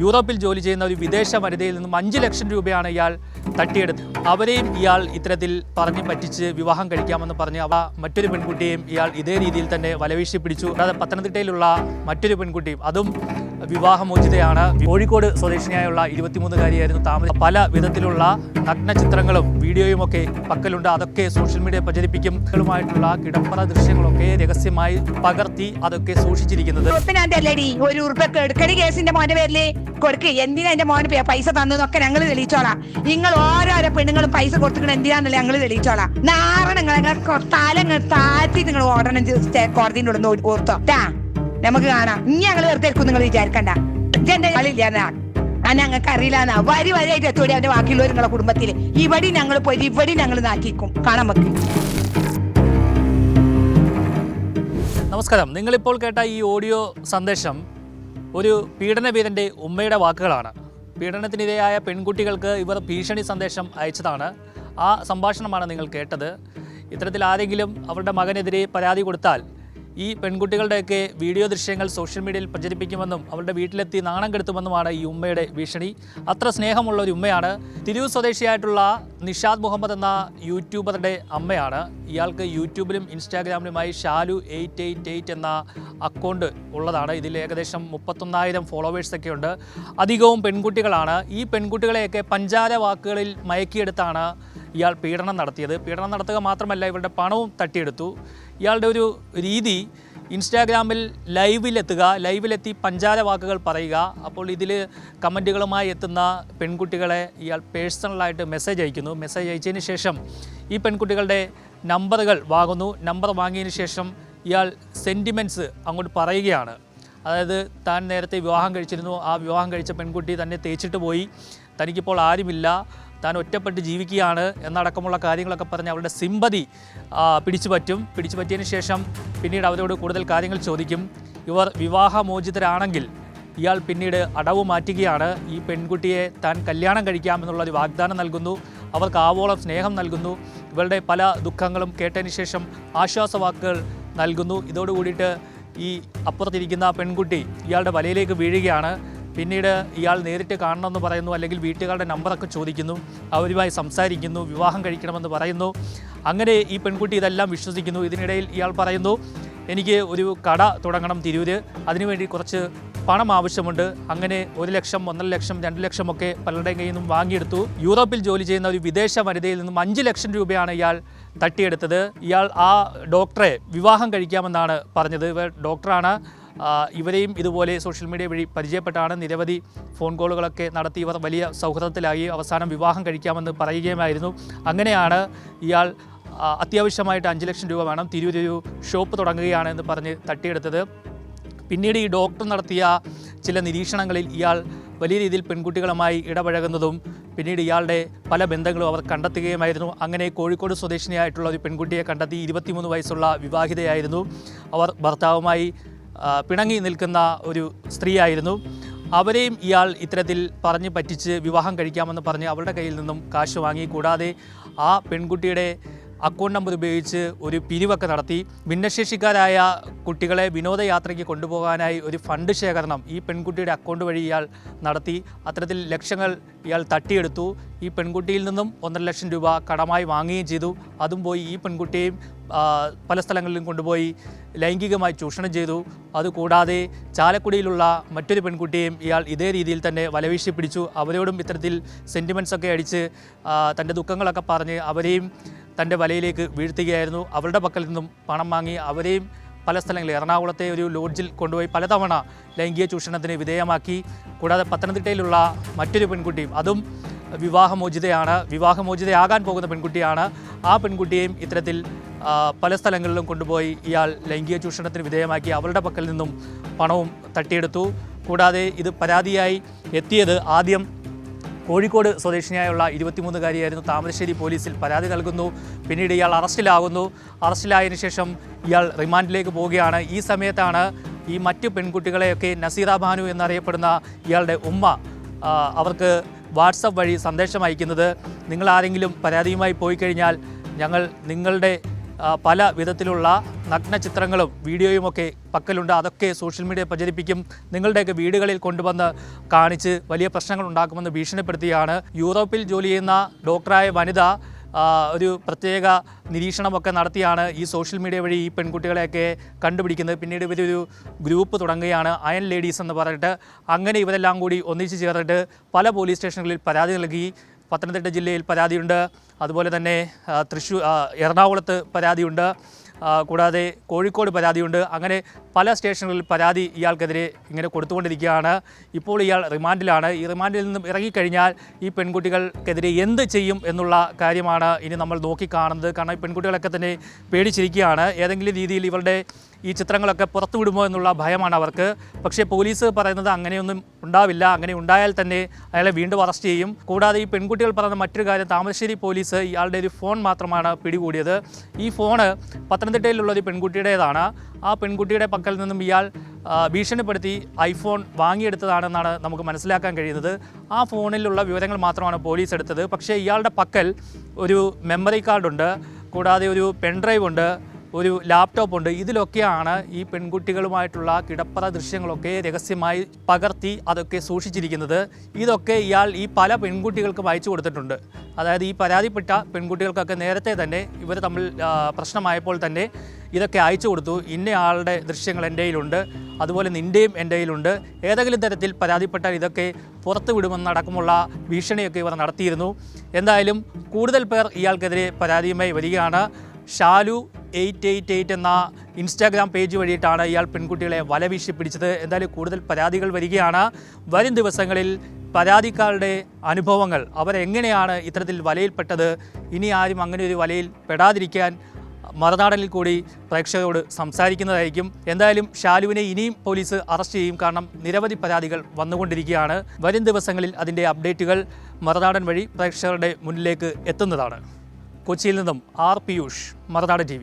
യൂറോപ്പിൽ ജോലി ചെയ്യുന്ന ഒരു വിദേശ വനിതയിൽ നിന്നും അഞ്ച് ലക്ഷം രൂപയാണ് ഇയാൾ തട്ടിയെടുത്തത്. അവരെയും ഇയാൾ ഇത്തരത്തിൽ പറഞ്ഞ് പറ്റിച്ച് വിവാഹം കഴിക്കാമെന്ന് പറഞ്ഞ് അവ മറ്റൊരു പെൺകുട്ടിയെയും ഇയാൾ ഇതേ രീതിയിൽ തന്നെ വലവീശി പിടിച്ചു. അതായത് പത്തനംതിട്ടയിലുള്ള മറ്റൊരു പെൺകുട്ടിയും അതും വിവാഹമോചിതയാണ്. കോഴിക്കോട് സ്വദേശിനിയായുള്ള ഇരുപത്തിമൂന്നുകാരിയായിരുന്നു താമസം പല വിധത്തിലുള്ള നഗ്ന ചിത്രങ്ങളും വീഡിയോയും ഒക്കെ പക്കലുണ്ട്. അതൊക്കെ സോഷ്യൽ മീഡിയ പ്രചരിപ്പിക്കും. ുമായിട്ടുള്ള കിടപ്പറ ദൃശ്യങ്ങളൊക്കെ രഹസ്യമായി പകർത്തി അതൊക്കെ സൂക്ഷിച്ചിരിക്കുന്നത്. ഒരു കേസിന്റെ മോന്റെ പേരിൽ. കൊടുക്ക്. എന്തിനാ എന്റെ മോന് പൈസ പൈസ തന്നതൊക്കെ ഞങ്ങൾ തെളിയിച്ചോളാം. നിങ്ങൾ ഓരോരോ പെണ്ണുങ്ങളും പൈസ കൊടുത്തിട്ട് എന്തിനാന്നല്ലേ ഞങ്ങൾ തെളിയിച്ചോളാം. നാരണങ്ങൾ തലങ്ങൾ താഴ്ത്തി നിങ്ങൾ ഓടണം കോടതിന്റെ ഉള്ളിൽ ഓർത്തോ. ടാ നമുക്ക് കാണാം. ഇനി ഞങ്ങൾ വെറുതെ നിങ്ങൾ വിചാരിക്കണ്ട. ഞങ്ങൾക്ക് അറിയില്ലാന്നാ വരി വരിയായിട്ട് എത്തോടി അവന്റെ ബാക്കിയുള്ളവർ നിങ്ങളെ കുടുംബത്തിൽ ഇവിടെ ഞങ്ങൾ പോയി ഇവിടെ ഞങ്ങൾ നാക്കിക്കും. കാണാൻ വെക്കും നമസ്കാരം. നിങ്ങളിപ്പോൾ കേട്ട ഈ ഓഡിയോ സന്ദേശം ഒരു പീഡനവീരന്റെ ഉമ്മയുടെ വാക്കുകളാണ്. പീഡനത്തിനിരയായ പെൺകുട്ടികൾക്ക് ഇവർ ഭീഷണി സന്ദേശം അയച്ചതാണ്. ആ സംഭാഷണമാണ് നിങ്ങൾ കേട്ടത്. ഇത്തരത്തിൽ ആരെങ്കിലും അവരുടെ മകനെതിരെ പരാതി കൊടുത്താൽ ഈ പെൺകുട്ടികളുടെയൊക്കെ വീഡിയോ ദൃശ്യങ്ങൾ സോഷ്യൽ മീഡിയയിൽ പ്രചരിപ്പിക്കുമെന്നും അവരുടെ വീട്ടിലെത്തി നാണം കെടുത്തുമെന്നുമാണ് ഈ ഉമ്മയുടെ ഭീഷണി. അത്ര സ്നേഹമുള്ള ഒരു ഉമ്മയാണ്. തിരൂർ സ്വദേശിയായിട്ടുള്ള നിഷാദ് മുഹമ്മദ് എന്ന യൂട്യൂബറുടെ അമ്മയാണ്. ഇയാൾക്ക് യൂട്യൂബിലും ഇൻസ്റ്റാഗ്രാമിലുമായി ഷാലു എയ്റ്റ് എയ്റ്റ് എയ്റ്റ് എന്ന അക്കൗണ്ട് ഉള്ളതാണ്. ഇതിൽ ഏകദേശം മുപ്പത്തൊന്നായിരം ഫോളോവേഴ്സൊക്കെ ഉണ്ട്. അധികവും പെൺകുട്ടികളാണ്. ഈ പെൺകുട്ടികളെയൊക്കെ പഞ്ചാര വാക്കുകളിൽ മയക്കിയെടുത്താണ് ഇയാൾ പീഡനം നടത്തിയത്. പീഡനം നടത്തുക മാത്രമല്ല ഇവരുടെ പണവും തട്ടിയെടുത്തു. ഇയാളുടെ ഒരു രീതി ഇൻസ്റ്റാഗ്രാമിൽ ലൈവിലെത്തുക ലൈവിലെത്തി പഞ്ചാര വാക്കുകൾ പറയുക. അപ്പോൾ ഇതിൽ കമന്റുകളുമായി എത്തുന്ന പെൺകുട്ടികളെ ഇയാൾ പേഴ്സണലായിട്ട് മെസ്സേജ് അയക്കുന്നു. മെസ്സേജ് അയച്ചതിന് ശേഷം ഈ പെൺകുട്ടികളുടെ നമ്പറുകൾ വാങ്ങുന്നു. നമ്പർ വാങ്ങിയതിന് ശേഷം ഇയാൾ സെന്റിമെന്റ്സ് അങ്ങോട്ട് പറയുകയാണ്. അതായത് താൻ നേരത്തെ വിവാഹം കഴിച്ചിരുന്നു. ആ വിവാഹം കഴിച്ച പെൺകുട്ടി തന്നെ തേച്ചിട്ട് പോയി. തനിക്കിപ്പോൾ ആരുമില്ല. താൻ ഒറ്റപ്പെട്ട് ജീവിക്കുകയാണ് എന്നടക്കമുള്ള കാര്യങ്ങളൊക്കെ പറഞ്ഞ് അവരുടെ സിമ്പതി പിടിച്ചു പറ്റും പിടിച്ചു പറ്റിയതിന് ശേഷം പിന്നീട് അവരോട് കൂടുതൽ കാര്യങ്ങൾ ചോദിക്കും. ഇവർ വിവാഹമോചിതരാണെങ്കിൽ ഇയാൾ പിന്നീട് അടവ് മാറ്റുകയാണ്. ഈ പെൺകുട്ടിയെ താൻ കല്യാണം കഴിക്കാമെന്നുള്ള ഒരു വാഗ്ദാനം നൽകുന്നു. അവർക്ക് ആവോളം സ്നേഹം നൽകുന്നു. ഇവരുടെ പല ദുഃഖങ്ങളും കേട്ടതിന് ശേഷം ആശ്വാസവാക്കുകൾ നൽകുന്നു. ഇതോടുകൂടിയിട്ട് ഈ അപ്പുറത്തിരിക്കുന്ന പെൺകുട്ടി ഇയാളുടെ വലയിലേക്ക് വീഴുകയാണ്. പിന്നീട് ഇയാൾ നേരിട്ട് കാണണമെന്ന് പറയുന്നു അല്ലെങ്കിൽ വീട്ടുകാരുടെ നമ്പറൊക്കെ ചോദിക്കുന്നു അവരുമായി സംസാരിക്കുന്നു വിവാഹം കഴിക്കണമെന്ന് പറയുന്നു. അങ്ങനെ ഈ പെൺകുട്ടി ഇതെല്ലാം വിശ്വസിക്കുന്നു. ഇതിനിടയിൽ ഇയാൾ പറയുന്നു എനിക്ക് ഒരു കട തുടങ്ങണം തിരൂര്. അതിനുവേണ്ടി കുറച്ച് പണം ആവശ്യമുണ്ട്. അങ്ങനെ ഒരു ലക്ഷം ഒന്നര ലക്ഷം രണ്ട് ലക്ഷമൊക്കെ പലരുടെയും കയ്യിൽ നിന്നും വാങ്ങിയെടുത്തു. യൂറോപ്പിൽ ജോലി ചെയ്യുന്ന ഒരു വിദേശ വനിതയിൽ നിന്നും അഞ്ച് ലക്ഷം രൂപയാണ് ഇയാൾ തട്ടിയെടുത്തത്. ഇയാൾ ആ ഡോക്ടറെ വിവാഹം കഴിക്കാമെന്നാണ് പറഞ്ഞത്. ഇവർ ഡോക്ടറാണ്. ഇവരെയും ഇതുപോലെ സോഷ്യൽ മീഡിയ വഴി പരിചയപ്പെട്ടാണ് നിരവധി ഫോൺ കോളുകളൊക്കെ നടത്തി. ഇവർ വലിയ സൗഹൃദത്തിലായി അവസാനം വിവാഹം കഴിക്കാമെന്ന് പറയുകയുമായിരുന്നു. അങ്ങനെയാണ് ഇയാൾ അത്യാവശ്യമായിട്ട് അഞ്ച് ലക്ഷം രൂപ വേണം തിരൂരൊരു ഷോപ്പ് തുടങ്ങുകയാണ് എന്ന് പറഞ്ഞ് തട്ടിയെടുത്തത്. പിന്നീട് ഈ ഡോക്ടർ നടത്തിയ ചില നിരീക്ഷണങ്ങളിൽ ഇയാൾ വലിയ രീതിയിൽ പെൺകുട്ടികളുമായി ഇടപഴകുന്നതും പിന്നീട് ഇയാളുടെ പല ബന്ധങ്ങളും അവർ കണ്ടെത്തുകയുമായിരുന്നു. അങ്ങനെ കോഴിക്കോട് സ്വദേശിനിയായിട്ടുള്ള ഒരു പെൺകുട്ടിയെ കണ്ടെത്തി ഇരുപത്തിമൂന്ന് വയസ്സുള്ള വിവാഹിതയായിരുന്നു. അവർ ഭർത്താവുമായി പിണങ്ങി നിൽക്കുന്ന ഒരു സ്ത്രീയായിരുന്നു. അവരെയും ഇയാൾ ഇത്തരത്തിൽ പറഞ്ഞ് പറ്റിച്ച് വിവാഹം കഴിക്കാമെന്ന് പറഞ്ഞ് അവളുടെ കയ്യിൽ നിന്നും കാശ് വാങ്ങി. കൂടാതെ ആ പെൺകുട്ടിയുടെ അക്കൗണ്ട് നമ്പർ ഉപയോഗിച്ച് ഒരു പിരിവൊക്കെ നടത്തി. ഭിന്നശേഷിക്കാരായ കുട്ടികളെ വിനോദയാത്രയ്ക്ക് കൊണ്ടുപോകാനായി ഒരു ഫണ്ട് ശേഖരണം ഈ പെൺകുട്ടിയുടെ അക്കൗണ്ട് വഴി ഇയാൾ നടത്തി. അത്തരത്തിൽ ലക്ഷങ്ങൾ ഇയാൾ തട്ടിയെടുത്തു. ഈ പെൺകുട്ടിയിൽ നിന്നും ഒന്നര ലക്ഷം രൂപ കടമായി വാങ്ങുകയും ചെയ്തു. അതും പോയി ഈ പെൺകുട്ടിയെയും പല സ്ഥലങ്ങളിലും കൊണ്ടുപോയി ലൈംഗികമായി ചൂഷണം ചെയ്തു. അതുകൂടാതെ ചാലക്കുടിയിലുള്ള മറ്റൊരു പെൺകുട്ടിയെയും ഇയാൾ ഇതേ രീതിയിൽ തന്നെ വലവീശി പിടിച്ചു അവരോടും ഇത്തരത്തിൽ സെന്റിമെൻസൊക്കെ അടിച്ച് തന്റെ ദുഃഖങ്ങളൊക്കെ പറഞ്ഞ് അവരെയും തന്റെ വലയിലേക്ക് വീഴ്ത്തുകയായിരുന്നു. അവരുടെ പക്കൽ നിന്നും പണം വാങ്ങി അവരെയും പല സ്ഥലങ്ങളിൽ എറണാകുളത്തെ ഒരു ലോഡ്ജിൽ കൊണ്ടുപോയി പലതവണ ലൈംഗിക ചൂഷണത്തിന് വിധേയമാക്കി. കൂടാതെ പത്തനംതിട്ടയിലുള്ള മറ്റൊരു പെൺകുട്ടിയും അതും വിവാഹമോചിതയാണ്. വിവാഹമോചിതയാകാൻ പോകുന്ന പെൺകുട്ടിയാണ്. ആ പെൺകുട്ടിയെയും ഇത്തരത്തിൽ പല സ്ഥലങ്ങളിലും കൊണ്ടുപോയി ഇയാൾ ലൈംഗിക ചൂഷണത്തിന് വിധേയമാക്കി അവരുടെ പക്കൽ നിന്നും പണവും തട്ടിയെടുത്തു. കൂടാതെ ഇത് പരാതിയായി എത്തിയത് ആദ്യം കോഴിക്കോട് സ്വദേശിനിയായുള്ള ഇരുപത്തിമൂന്നുകാരിയായിരുന്നു താമരശ്ശേരി പോലീസിൽ പരാതി നൽകുന്നു. പിന്നീട് ഇയാൾ അറസ്റ്റിലാകുന്നു. അറസ്റ്റിലായതിനു ശേഷം ഇയാൾ റിമാൻഡിലേക്ക് പോവുകയാണ്. ഈ സമയത്താണ് ഈ മറ്റ് പെൺകുട്ടികളെയൊക്കെ നസീറ ബാനു എന്നറിയപ്പെടുന്ന ഇയാളുടെ ഉമ്മ അവർക്ക് വാട്സപ്പ് വഴി സന്ദേശം അയക്കുന്നത്. നിങ്ങൾ ആരെങ്കിലും പരാതിയുമായി പോയി കഴിഞ്ഞാൽ ഞങ്ങൾ നിങ്ങളുടെ പല വിധത്തിലുള്ള നഗ്ന ചിത്രങ്ങളും വീഡിയോയും ഒക്കെ പക്കലുണ്ട്. അതൊക്കെ സോഷ്യൽ മീഡിയ പ്രചരിപ്പിക്കും. നിങ്ങളുടെയൊക്കെ വീടുകളിൽ കൊണ്ടുവന്ന് കാണിച്ച് വലിയ പ്രശ്നങ്ങൾ ഉണ്ടാക്കുമെന്ന് ഭീഷണിപ്പെടുത്തിയാണ് യൂറോപ്പിൽ ജോലി ചെയ്യുന്ന ഡോക്ടറായ വനിത ഒരു പ്രത്യേക നിരീക്ഷണമൊക്കെ നടത്തിയാണ് ഈ സോഷ്യൽ മീഡിയ വഴി ഈ പെൺകുട്ടികളെയൊക്കെ കണ്ടുപിടിക്കുന്നത്. പിന്നീട് ഇവരൊരു ഗ്രൂപ്പ് തുടങ്ങുകയാണ് അയൺ ലേഡീസ് എന്ന് പറഞ്ഞിട്ട്. അങ്ങനെ ഇവരെല്ലാം കൂടി ഒന്നിച്ച് ചേർന്നിട്ട് പല പോലീസ് സ്റ്റേഷനുകളിൽ പരാതി നൽകി. പത്തനംതിട്ട ജില്ലയിൽ പരാതിയുണ്ട്. അതുപോലെ തന്നെ തൃശ്ശൂർ എറണാകുളത്ത് പരാതിയുണ്ട്. കൂടാതെ കോഴിക്കോട് പരാതിയുണ്ട്. അങ്ങനെ പല സ്റ്റേഷനുകളിൽ പരാതി ഇയാൾക്കെതിരെ ഇങ്ങനെ കൊടുത്തുകൊണ്ടിരിക്കുകയാണ്. ഇപ്പോൾ ഇയാൾ റിമാൻഡിലാണ്. ഈ റിമാൻഡിൽ നിന്നും ഇറങ്ങിക്കഴിഞ്ഞാൽ ഈ പെൺകുട്ടികൾക്കെതിരെ എന്ത് ചെയ്യും എന്നുള്ള കാര്യമാണ് ഇനി നമ്മൾ നോക്കിക്കാണുന്നത്. കാരണം ഈ പെൺകുട്ടികളൊക്കെ തന്നെ പേടിച്ചിരിക്കുകയാണ്. ഏതെങ്കിലും രീതിയിൽ ഇവരുടെ ഈ ചിത്രങ്ങളൊക്കെ പുറത്തുവിടുമോ എന്നുള്ള ഭയമാണ് അവർക്ക്. പക്ഷേ പോലീസ് പറയുന്നത് അങ്ങനെയൊന്നും ഉണ്ടാവില്ല. അങ്ങനെ ഉണ്ടായാൽ തന്നെ അയാളെ വീണ്ടും അറസ്റ്റ് ചെയ്യും. കൂടാതെ ഈ പെൺകുട്ടികൾ പറയുന്ന മറ്റൊരു കാര്യം താമരശ്ശേരി പോലീസ് ഇയാളുടെ ഒരു ഫോൺ മാത്രമാണ് പിടികൂടിയത്. ഈ ഫോണ് പത്തനംതിട്ടയിലുള്ള ഒരു പെൺകുട്ടിയുടേതാണ്. ആ പെൺകുട്ടിയുടെ പക്കൽ നിന്നും ഇയാൾ ഭീഷണിപ്പെടുത്തി ഐഫോൺ വാങ്ങിയെടുത്തതാണെന്നാണ് നമുക്ക് മനസ്സിലാക്കാൻ കഴിയുന്നത്. ആ ഫോണിലുള്ള വിവരങ്ങൾ മാത്രമാണ് പോലീസ് എടുത്തത്. പക്ഷേ ഇയാളുടെ പക്കൽ ഒരു മെമ്മറി കാർഡുണ്ട്. കൂടാതെ ഒരു പെൻഡ്രൈവ് ഉണ്ട്. ഒരു ലാപ്ടോപ്പ് ഉണ്ട്. ഇതിലൊക്കെയാണ് ഈ പെൺകുട്ടികളുമായിട്ടുള്ള കിടപ്പറ ദൃശ്യങ്ങളൊക്കെ രഹസ്യമായി പകർത്തി അതൊക്കെ സൂക്ഷിച്ചിരിക്കുന്നത്. ഇതൊക്കെ ഇയാൾ ഈ പല പെൺകുട്ടികൾക്കും അയച്ചു കൊടുത്തിട്ടുണ്ട്. അതായത് ഈ പരാതിപ്പെട്ട പെൺകുട്ടികൾക്കൊക്കെ നേരത്തെ തന്നെ ഇവർ തമ്മിൽ പ്രശ്നമായപ്പോൾ തന്നെ ഇതൊക്കെ അയച്ചു കൊടുത്തു. ഇന്ന ഇന്നയാളുടെ ദൃശ്യങ്ങൾ എന്റെ കയ്യിലുണ്ട്. അതുപോലെ നിന്റെയും എന്റെ കയ്യിലുണ്ട്. ഏതെങ്കിലും തരത്തിൽ പരാതിപ്പെട്ടാൽ ഇതൊക്കെ പുറത്തു വിടുമെന്നടക്കമുള്ള ഭീഷണിയൊക്കെ ഇവർ നടത്തിയിരുന്നു. എന്തായാലും കൂടുതൽ പേർ ഇയാൾക്കെതിരെ പരാതിയുമായി വരികയാണ്. ഷാലു എയ്റ്റ് എയ്റ്റ് എയ്റ്റ് എന്ന ഇൻസ്റ്റാഗ്രാം പേജ് വഴിയിട്ടാണ് ഇയാൾ പെൺകുട്ടികളെ വലവീശി പിടിച്ചത് എന്തായാലും കൂടുതൽ പരാതികൾ വരികയാണ്. വരും ദിവസങ്ങളിൽ പരാതിക്കാരുടെ അനുഭവങ്ങൾ. അവരെങ്ങനെയാണ് ഇത്തരത്തിൽ വലയിൽപ്പെട്ടത്? ഇനി ആരും അങ്ങനെ ഒരു വലയിൽ പെടാതിരിക്കാൻ മറുനാടനിൽ കൂടി പ്രേക്ഷകരോട് സംസാരിക്കുന്നതായിരിക്കും. എന്തായാലും ഷാലുവിനെ ഇനിയും പോലീസ് അറസ്റ്റ് ചെയ്യും. കാരണം നിരവധി പരാതികൾ വന്നുകൊണ്ടിരിക്കുകയാണ്. വരും ദിവസങ്ങളിൽ അതിന്റെ അപ്ഡേറ്റുകൾ മറുനാടൻ വഴി പ്രേക്ഷകരുടെ മുന്നിലേക്ക് എത്തുന്നതാണ്. കൊച്ചിയിൽ നിന്നും ആർ പിയൂഷ് മറുനാട് ടി